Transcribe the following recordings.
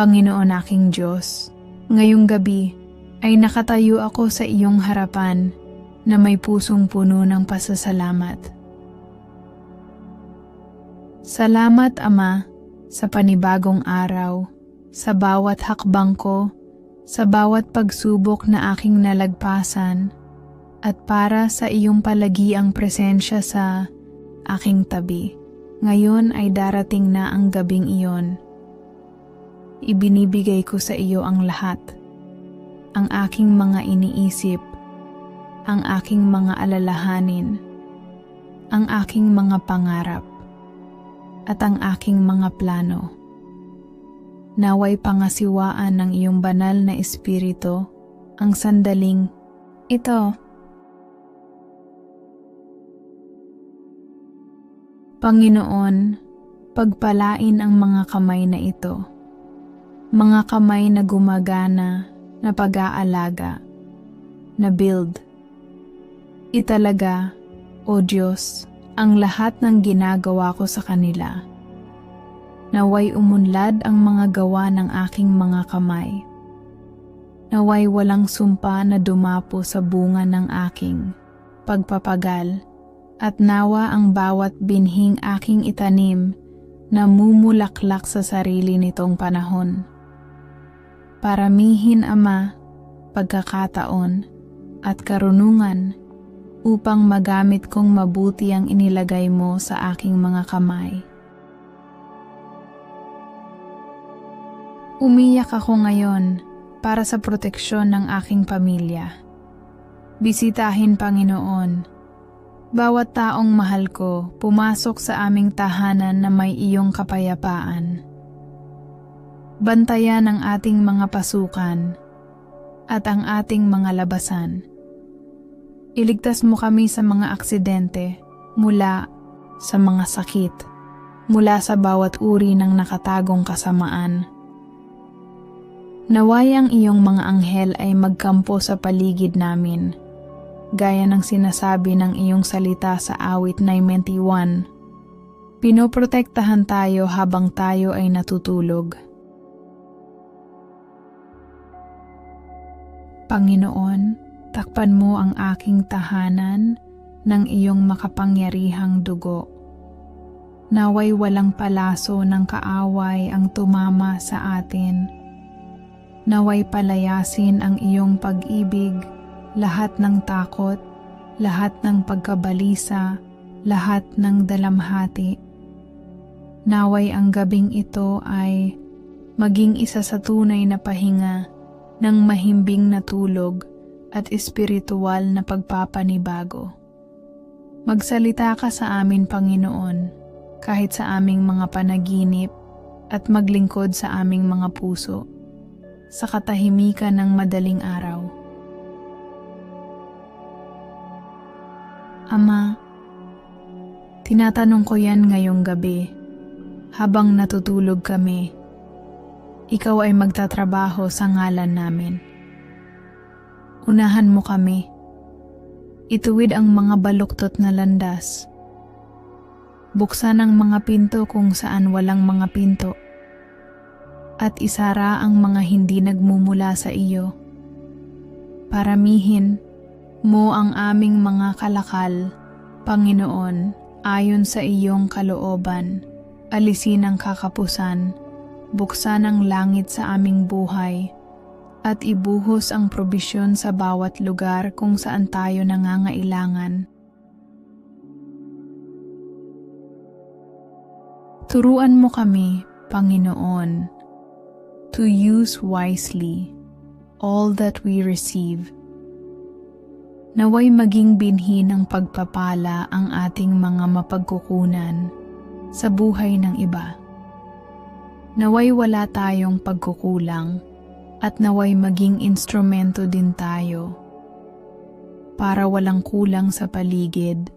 Panginoon aking Diyos, ngayong gabi ay nakatayo ako sa iyong harapan na may pusong puno ng pasasalamat. Salamat Ama sa panibagong araw, sa bawat hakbang ko, sa bawat pagsubok na aking nalagpasan, at para sa iyong palagiang presensya sa aking tabi. Ngayon ay darating na ang gabing iyon. Ibinibigay ko sa iyo ang lahat. Ang aking mga iniisip, ang aking mga alalahanin, ang aking mga pangarap, at ang aking mga plano. Naway pangasiwaan ng iyong banal na espiritu ang sandaling ito. Panginoon, pagpalain ang mga kamay na ito. Mga kamay na gumagana, na pag-aalaga, na build. Italaga, O Diyos, ang lahat ng ginagawa ko sa kanila. Naway umunlad ang mga gawa ng aking mga kamay. Naway walang sumpa na dumapo sa bunga ng aking pagpapagal at nawa ang bawat binhing aking itanim na mumulaklak sa sarili nitong panahon. Paramihin, Ama, pagkakataon at karunungan upang magamit kong mabuti ang inilagay mo sa aking mga kamay. Umiyak ako ngayon para sa proteksyon ng aking pamilya. Bisitahin, Panginoon, bawat taong mahal ko pumasok sa aming tahanan na may iyong kapayapaan. Bantayan ang ating mga pasukan at ang ating mga labasan. Iligtas mo kami sa mga aksidente mula sa mga sakit, mula sa bawat uri ng nakatagong kasamaan. Naway ang iyong mga anghel ay magkampo sa paligid namin gaya ng sinasabi ng iyong salita sa awit 91. Pinoprotektahan tayo habang tayo ay natutulog. Panginoon, takpan mo ang aking tahanan ng iyong makapangyarihang dugo. Naway walang palaso ng kaaway ang tumama sa atin. Naway palayasin ang iyong pag-ibig lahat ng takot, lahat ng pagkabalisa, lahat ng dalamhati. Naway ang gabing ito ay maging isa sa tunay na pahinga ng mahimbing na tulog at espiritual na pagpapanibago. Magsalita ka sa amin, Panginoon, kahit sa aming mga panaginip at maglingkod sa aming mga puso, sa katahimikan ng madaling araw. Ama, tinatanong ko yan ngayong gabi habang natutulog kami. Ikaw ay magtatrabaho sa ngalan namin. Unahan mo kami. Ituwid ang mga baluktot na landas. Buksan ang mga pinto kung saan walang mga pinto. At isara ang mga hindi nagmumula sa iyo. Paramihin mo ang aming mga kalakal, Panginoon, ayon sa iyong kalooban. Alisin ang kakapusan, buksan ang langit sa aming buhay, at ibuhos ang probisyon sa bawat lugar kung saan tayo nangangailangan. Turuan mo kami, Panginoon, to use wisely all that we receive Naway maging binhi ng pagpapala ang ating mga mapagkukunan sa buhay ng iba. Naway wala tayong pagkukulang at naway maging instrumento din tayo para walang kulang sa paligid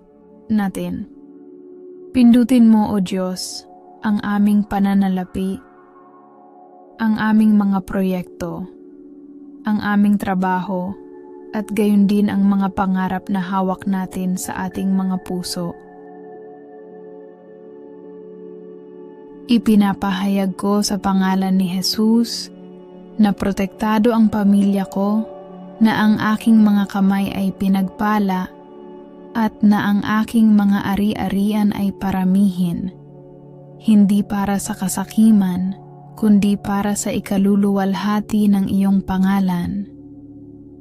natin. Pindutin mo o Diyos ang aming pananalapi, ang aming mga proyekto, ang aming trabaho, at gayon din ang mga pangarap na hawak natin sa ating mga puso. Ipinapahayag ko sa pangalan ni Jesus na protektado ang pamilya ko, na ang aking mga kamay ay pinagpala at na ang aking mga ari-arian ay paramihin, hindi para sa kasakiman, kundi para sa ikaluluwalhati ng iyong pangalan.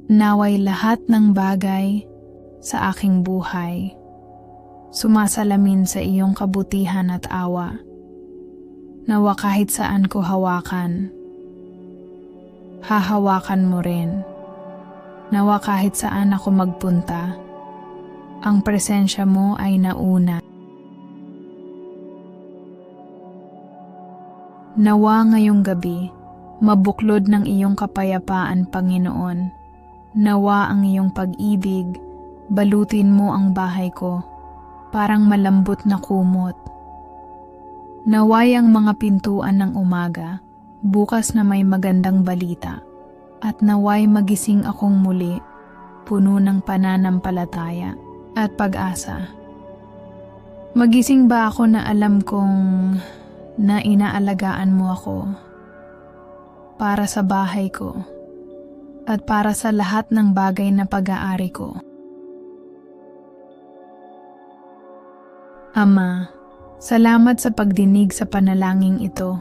Naway lahat ng bagay sa aking buhay, sumasalamin sa iyong kabutihan at awa. Nawa kahit saan ko hawakan, hahawakan mo rin. Nawa kahit saan ako magpunta, ang presensya mo ay nauna. Nawa ngayong gabi, mabuklod ng iyong kapayapaan, Panginoon. Nawa ang iyong pag-ibig, balutin mo ang bahay ko, parang malambot na kumot. Naway ang mga pintuan ng umaga, bukas na may magandang balita, at naway magising akong muli, puno ng pananampalataya at pag-asa. Magising ba ako na alam kong na inaalagaan mo ako para sa bahay ko at para sa lahat ng bagay na pag-aari ko. Ama, salamat sa pagdinig sa panalangin ito.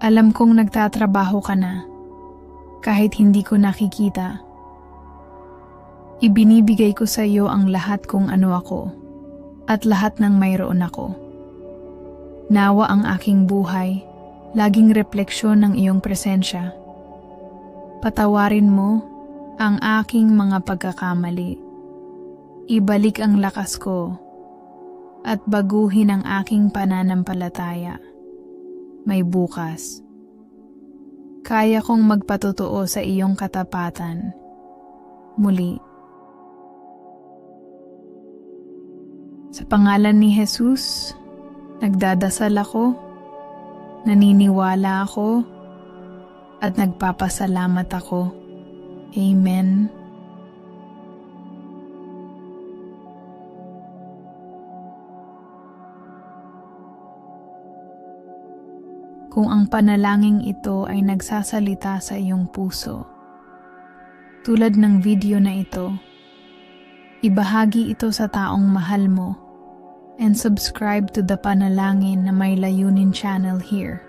Alam kong nagtatrabaho ka na, kahit hindi ko nakikita. Ibinibigay ko sa iyo ang lahat kung ano ako, at lahat ng mayroon ako. Nawa ang aking buhay, laging refleksyon ng iyong presensya. Patawarin mo ang aking mga pagkakamali. Ibalik ang lakas ko at baguhin ang aking pananampalataya. May bukas. Kaya kong magpatotoo sa iyong katapatan. Muli. Sa pangalan ni Jesus, nagdadasal ako, naniniwala ako, at nagpapasalamat ako. Amen. Kung ang panalangin ito ay nagsasalita sa iyong puso. Tulad ng video na ito, ibahagi ito sa taong mahal mo and subscribe to the Panalangin na may layunin channel here.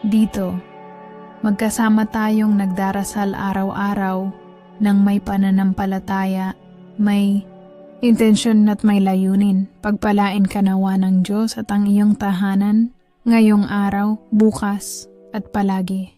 Dito, magkasama tayong nagdarasal araw-araw ng may pananampalataya, may Intensyon at may layunin, pagpalain ka nawa ng Diyos at ang iyong tahanan, ngayong araw, bukas, at palagi.